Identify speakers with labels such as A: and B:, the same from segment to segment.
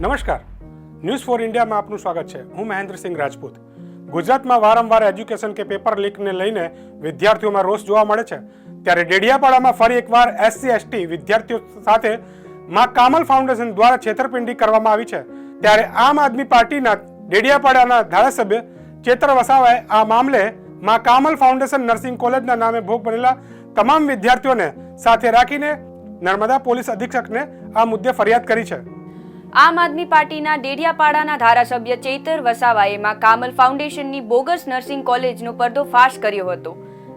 A: નમસ્કાર. News for ઇન્ડિયામાં આપનું સ્વાગત છે. હું મહેન્દ્રસિંહ રાજપૂત. ગુજરાતમાં વારંવાર એજ્યુકેશન કે પેપર લીકને લઈને વિદ્યાર્થીઓમાં રોષ જોવા મળે છે. ત્યારે ડેડિયાપાડામાં ફરી એકવાર એસસી એસટી વિદ્યાર્થીઓ સાથે માં કામલ ફાઉન્ડેશન દ્વારા છેતરપિંડી કરવામાં આવી છે. ત્યારે આમ આદમી પાર્ટીના ડેડિયાપાડાના ધારાસભ્ય ચેતર વસાવાએ આ મામલે માં કામલ ફાઉન્ડેશન નર્સિંગ કોલેજના નામે ભોગ બનેલા તમામ વિદ્યાર્થીઓને સાથે રાખીને નર્મદા પોલીસ અધિક્ષકને આ મુદ્દે ફરિયાદ કરી છે.
B: આમ આદમી પાર્ટીના ડેડિયાપાડાના ધારાસભ્ય ચૈતર વસાવાએ માં કામલ ફાઉન્ડેશનની બોગસ નર્સિંગ કોલેજનો પર્દોફાશ કર્યો હતો.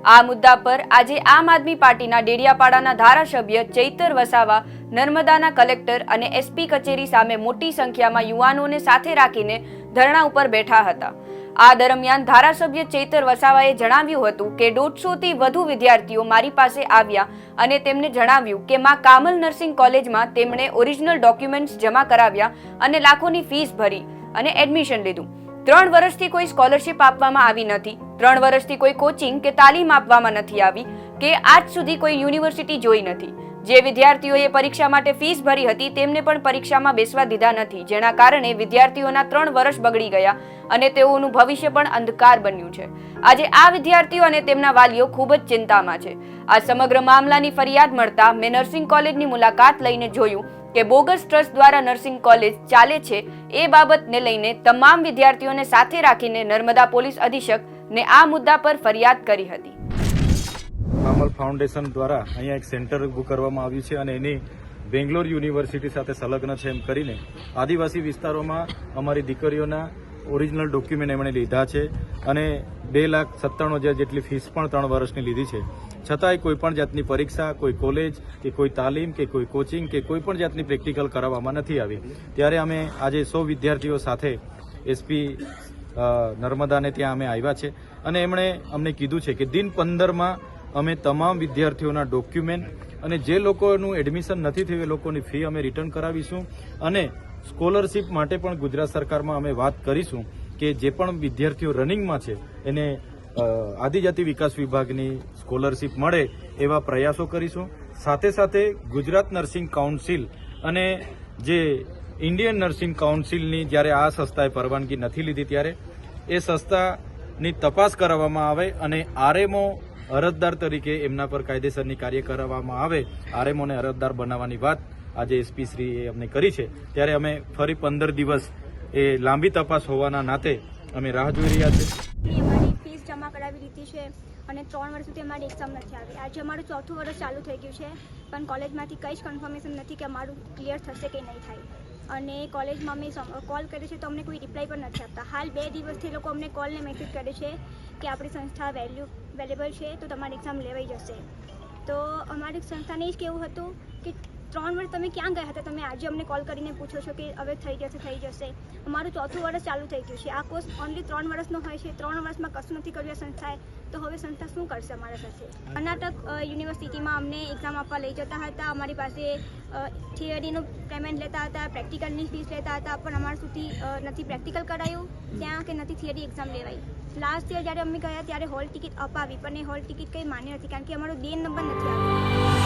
B: આ મુદ્દા પર આજે આમ આદમી પાર્ટીના ડેડિયાપાડાના ધારાસભ્ય ચૈતર વસાવા, નર્મદાના કલેક્ટર અને એસપી કચેરી સામે મોટી સંખ્યામાં યુવાનોને સાથે રાખીને ધરણા ઉપર બેઠા હતા. આ દરમિયાન ધારાસભ્ય ચૈતર વસાવાએ જણાવ્યું હતું કે દોઢસોથી વધુ વિદ્યાર્થીઓ મારી પાસે આવ્યા અને તેમને જણાવ્યું કે માં કામલ નર્સિંગ કોલેજમાં તેમણે ઓરિજિનલ ડોક્યુમેન્ટ્સ જમા કરાવ્યા અને લાખોની ફીસ ભરી અને એડમિશન લીધું. ત્રણ વર્ષથી કોઈ સ્કોલરશિપ આપવામાં આવી નથી. ત્રણ વર્ષથી કોઈ કોચિંગ કે તાલીમ આપવામાં નથી આવી કે આજ સુધી કોઈ યુનિવર્સિટી જોઈ નથી. જે વિદ્યાર્થીઓએ પરીક્ષા માટે ફીસ ભરી હતી, તેમને પણ પરીક્ષામાં બેસવા દીધા નથી. જેના કારણે વિદ્યાર્થીઓના ત્રણ વર્ષ બગડી ગયા અને તેઓનું ભવિષ્ય પણ અંધકાર બન્યું છે. આજે આ વિદ્યાર્થીઓ અને તેમના વાલીઓ ખૂબ જ ચિંતામાં છે. આ સમગ્ર મામલાની ફરિયાદ મળતા મેં નર્સિંગ કોલેજની મુલાકાત લઈને જોયું કે બોગસ ટ્રસ્ટ દ્વારા નર્સિંગ કોલેજ ચાલે છે એ બાબતને લઈને તમામ વિદ્યાર્થીઓને સાથે રાખીને નર્મદા પોલીસ અધિક્ષકને આ મુદ્દા પર ફરિયાદ કરી હતી.
C: કામલ ફાઉન્ડેશન દ્વારા અહીંયા એક સેન્ટર ઊભું કરવામાં આવ્યું છે અને એની બેંગ્લોર યુનિવર્સિટી સાથે સંલગ્ન છે એમ કરીને આદિવાસી વિસ્તારોમાં અમારી દીકરીઓના ઓરિજિનલ ડોક્યુમેન્ટ એમણે લીધા છે અને બે લાખ સત્તાણું હજાર જેટલી ફીસ પણ ત્રણ વર્ષની લીધી છે. છતાંય કોઈ પણ જાતની પરીક્ષા, કોઈ કોલેજ, કે કોઈ તાલીમ, કે કોઈ કોચિંગ, કે કોઈ પણ જાતની પ્રેક્ટિકલ કરાવવામાં નથી આવી. ત્યારે અમે આજે સો વિદ્યાર્થીઓ સાથે એસપી નર્મદાને ત્યાં અમે આવ્યા છે અને એમણે અમને કીધું છે કે દિન પંદરમાં અમે તમામ વિદ્યાર્થીઓના ડોક્યુમેન્ટ અને જે લોકોનું એડમિશન નથી થયું એ લોકોની ફી અમે રિટર્ન કરાવીશું. અને સ્કોલરશિપ માટે પણ ગુજરાત સરકારમાં અમે વાત કરીશું કે જે પણ વિદ્યાર્થીઓ રનિંગમાં છે, એને આદિજાતિ વિકાસ વિભાગની સ્કોલરશિપ મળે એવા પ્રયાસો કરીશું. સાથે સાથે ગુજરાત નર્સિંગ કાઉન્સિલ અને જે ઇન્ડિયન નર્સિંગ કાઉન્સિલની જ્યારે આ સંસ્થાએ પરવાનગી નથી લીધી ત્યારે, એ સંસ્થાની તપાસ કરાવવામાં આવે અને આરએમઓ અરજદાર તરીકે એમના પર કાયદેસરની કાર્ય કરવામાં આવે આરએમઓને અરજદાર બનાવવાની વાત આજે એસપી શ્રીએ અમને કરી છે. ત્યારે અમે ફરી પંદર દિવસ એ લાંબી તપાસ હોવાના નાતે અમે રાહ જોઈ રહ્યા છીએ.
D: ફીસ જમા કરાવી લીધી છે અને ત્રણ વર્ષ સુધી અમારી એક્ઝામ નથી આવી. આજે અમારું ચોથું વર્ષ ચાલુ થઈ ગયું છે, પણ કોલેજમાંથી કંઈ જ કન્ફર્મેશન નથી કે અમારું ક્લિયર થશે કે નહીં થાય. અને કોલેજમાં અમે કોલ કર્યો છે તો અમને કોઈ રિપ્લાય પણ નથી આપતા. હાલ બે દિવસથી લોકો અમને કોલને મેસેજ કરે છે કે આપણી સંસ્થા વેલ્યુ વેલેબલ છે તો તમારી એક્ઝામ લેવાઈ જશે. તો અમારી સંસ્થાને જ કેવું હતું કે ત્રણ વર્ષ તમે ક્યાં ગયા હતા? તમે આજે અમને કોલ કરીને પૂછો છો કે હવે થઈ જશે થઈ જશે. અમારું ચોથું વર્ષ ચાલુ થઈ ગયું છે. આ કોર્સ ઓનલી ત્રણ વર્ષનો હોય છે. ત્રણ વર્ષમાં કશું નથી કર્યું સંસ્થાએ. તો હવે સંસ્થા શું કરશે અમારા સાથે? કર્ણાટક યુનિવર્સિટીમાં અમને એક્ઝામ આપવા લઈ જતા હતા. અમારી પાસે થિયરીનું પેમેન્ટ લેતા હતા પ્રેક્ટિકલની ફીસ લેતા હતા, પણ અમારા સુધી નથી પ્રેક્ટિકલ કરાયું. ત્યાં કે નથી થિયરી એક્ઝામ લેવાઈ. લાસ્ટ યર જ્યારે અમે ગયા ત્યારે હોલ ટિકિટ અપાવી, પણ એ હોલ ટિકિટ કંઈ માન્ય નથી, કારણ કે અમારો બે નંબર નથી આવ્યો.